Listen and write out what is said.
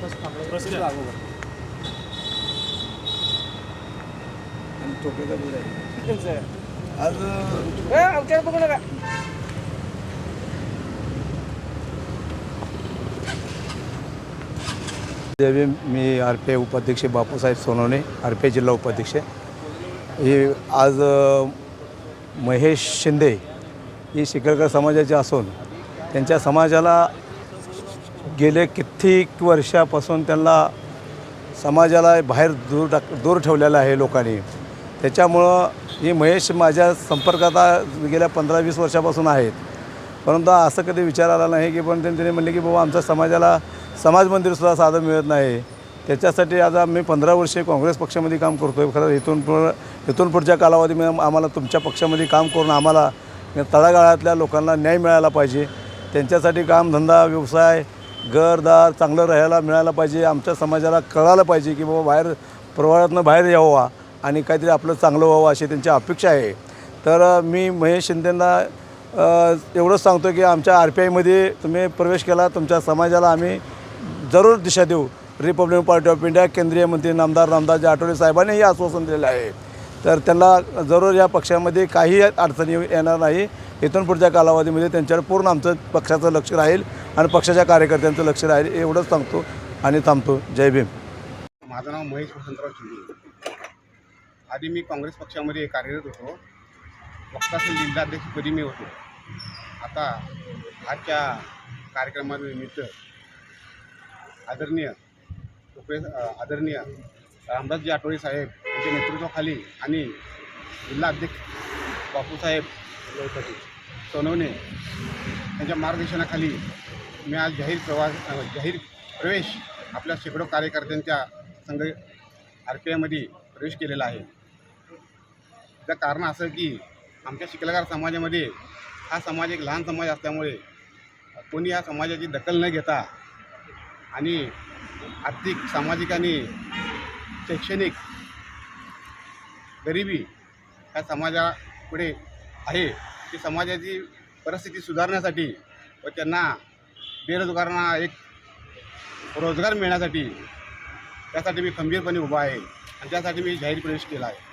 प्रश्न. आज आमच्याकडे बघू नका. देवी मी आर पी आय उपाध्यक्ष Bapusaheb Sonawane R P I जिल्हा उपाध्यक्ष. हे आज महेश शिंदे ही शिकरकर समाजाचे असून त्यांच्या समाजाला गेले कित्येक वर्षापासून त्यांना समाजाला बाहेर दूर टाक दूर ठेवलेलं आहे लोकांनी. त्याच्यामुळं हे महेश माझ्या संपर्कात गेल्या पंधरा वीस वर्षापासून आहेत. परंतु असं कधी विचार आला नाही की पण त्यांनी म्हणले की बाबा आमच्या समाजाला समाज मंदिरसुद्धा साधं मिळत नाही. त्याच्यासाठी आज आम्ही पंधरा वर्षे काँग्रेस पक्षामध्ये काम करतो आहे खरं इथून पुढं इथून पुढच्या कालावधीमध्ये आम्हाला तुमच्या पक्षामध्ये काम करून आम्हाला तळागाळातल्या लोकांना न्याय मिळाला पाहिजे. त्यांच्यासाठी कामधंदा व्यवसाय घरदार चांगलं राहायला मिळायला पाहिजे आमच्या समाजाला कळायला पाहिजे की बाबा बाहेर प्रवाहातनं बाहेर यावा आणि काहीतरी आपलं चांगलं व्हावं अशी त्यांची अपेक्षा आहे. तर मी महेश शिंदेंना एवढंच सांगतो की आमच्या आर पी आयमध्ये तुम्ही प्रवेश केला तुमच्या समाजाला आम्ही जरूर दिशा देऊ. रिपब्लिकन पार्टी ऑफ इंडिया केंद्रीय मंत्री नामदार रामदासजी आठवले साहेबांनी हे आश्वासन दिलेलं आहे. तर त्यांना जरूर या पक्षामध्ये काही अडचणी येणार नाही. इथून पुढच्या कालावधीमध्ये त्यांच्यावर पूर्ण आमचं पक्षाचं लक्ष राहील. आणि पक्षाच्या कार्यकर्त्यांचं लक्ष राहील एवढंच सांगतो आणि थांबतो. जय भीम. माझं नाव महेश वसंतराव शिंदे. आधी मी काँग्रेस पक्षामध्ये कार्यरत होतो. वक्तासील जिल्हाध्यक्षपदी मी होतो. आता आजच्या कार्यक्रमानिमित्त आदरणीय उपे आदरणीय रामदासजी आठवळे साहेब यांच्या नेतृत्वाखाली आणि जिल्हा अध्यक्ष बापूसाहेब सोनवणे यांच्या मार्गदर्शनाखाली मी आज जाहीर प्रवास जाहीर प्रवेश आपल्या शेकडो कार्यकर्त्यांच्या संघ आर पी आयमध्ये प्रवेश केलेला आहे. त्या कारण असं की आमच्या शिकलगार समाजामध्ये हा समाज एक लहान समाज असल्यामुळे कोणी या समाजाची दखल न घेता आणि आर्थिक सामाजिक आणि शैक्षणिक गरिबी ह्या समाजापुढे आहे ती समाजाची परिस्थिती सुधारण्यासाठी व त्यांना बेरोजगारांना एक रोजगार मिळण्यासाठी त्यासाठी मी खंबीरपणे उभा आहे आणि त्यासाठी मी जाहीर प्रवेश केला आहे.